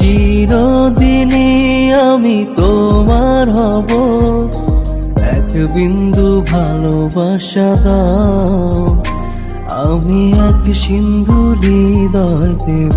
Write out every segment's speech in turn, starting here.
চিরদিনই আমি তোমার হব। এক বিন্দু ভালোবাসা দাও। আমি এক সিন্ধু হৃদয় দেব।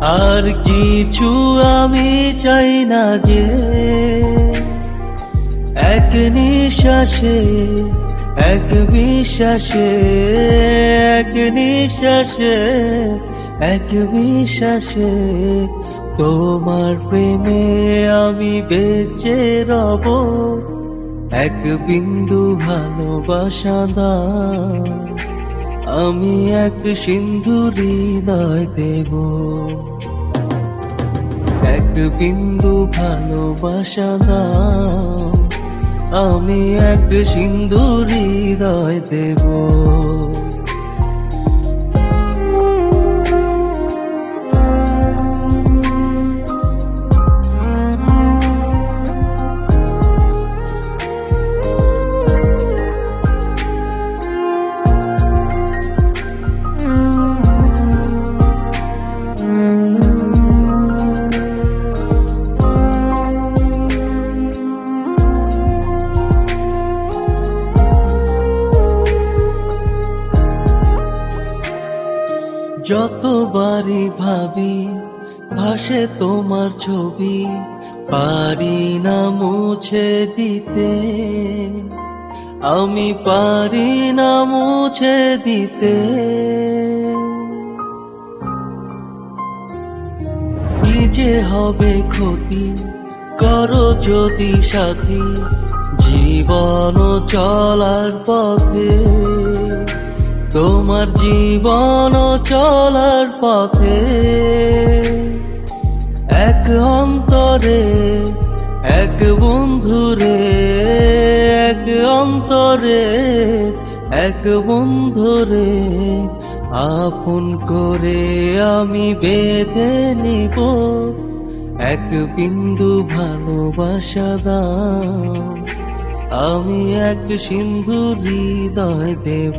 আর কিছু আমি চাই না যে এক নিঃশ্বাসে, এক বিশ্বাসে, এক নিঃশ্বাসে, এক বিশ্বাসে তোমার প্রেমে আমি বেঁচে রব। এক বিন্দু ভালোবাসা দাও। আমি এক সিন্ধু হৃদয় দেব। এক বিন্দু ভালোবাসা দাও। আমি এক সিন্ধুরি হৃদয় দেব। যতবারই ভাবি, ভাসে তোমার ছবি, পারি না মুছে দিতে। আমি পারি না মুছে দিতে। যে হবে ক্ষতি করো যদি সাথী জীবন চলার পথে। তোমার জীবন চলার পথে এক অন্তরে, এক বন্ধুরে, এক অন্তরে, এক বন্ধুরে আপন করে আমি বেঁধে নিব। এক বিন্দু ভালোবাসা আমি এক সিন্ধু হৃদয় দেব।